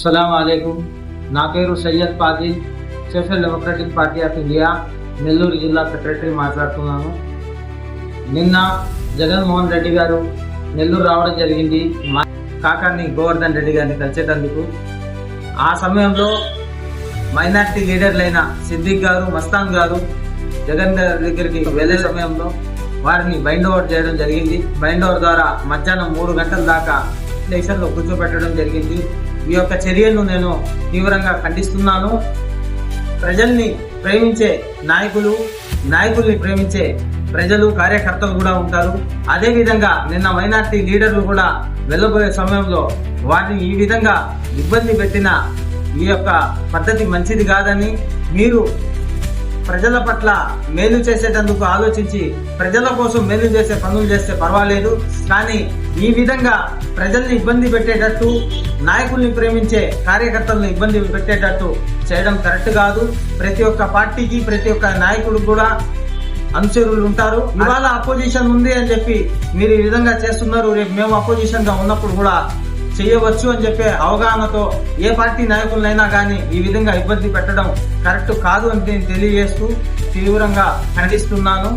సలాం నా పేరు Syed Fadil social democratic party of India Nellore జిల్లా సెక్రటరీ మాట్లాడుతున్నాను. నిన్న జగన్మోహన్ రెడ్డి గారు నెల్లూరు రావడం జరిగింది. మా కాకాని గోవర్ధన్ రెడ్డి గారిని కలిసేటందుకు. ఆ సమయంలో మైనార్టీ లీడర్లైన సిద్దిక్ గారు మస్తాన్ గారు జగన్ గారి దగ్గరికి వెళ్ళే సమయంలో వారిని బైండ్ ఓవర్ చేయడం జరిగింది. బైండ్ ఓవర్ ద్వారా మధ్యాహ్నం మూడు గంటల దాకా స్టేషన్లో కూర్చోబెట్టడం జరిగింది. ఈ యొక్క చర్యను నేను తీవ్రంగా ఖండిస్తున్నాను. ప్రజల్ని ప్రేమించే నాయకులు నాయకుల్ని ప్రేమించే ప్రజలు కార్యకర్తలు కూడా ఉంటారు. అదేవిధంగా నిన్న మైనార్టీ లీడర్లు కూడా వెళ్ళబోయే సమయంలో వారిని ఈ విధంగా ఇబ్బంది పెట్టిన ఈ యొక్క పద్ధతి మంచిది కాదని మీరు ప్రజల పట్ల మేలు చేసేటందుకు ఆలోచించి ప్రజల కోసం మేలు చేసే పనులు చేస్తే పర్వాలేదు. కానీ ఈ విధంగా ప్రజల్ని ఇబ్బంది పెట్టేటట్టు నాయకుల్ని ప్రేమించే కార్యకర్తలను ఇబ్బంది పెట్టేటట్టు చేయడం కరెక్ట్ కాదు. ప్రతి ఒక్క పార్టీకి ప్రతి ఒక్క నాయకుడు కూడా అనుచరులు ఉంటారు. ఇవాళ అపోజిషన్ ఉంది అని చెప్పి మీరు ఈ విధంగా చేస్తున్నారు. రేపు మేము అపోజిషన్గా ఉన్నప్పుడు కూడా చేయవచ్చు అని చెప్పే అవగాహనతో ఏ పార్టీ నాయకులనైనా కానీ ఈ విధంగా ఇబ్బంది పెట్టడం కరెక్ట్ కాదు అని నేను తెలియజేస్తూ తీవ్రంగా ఖండిస్తున్నాను.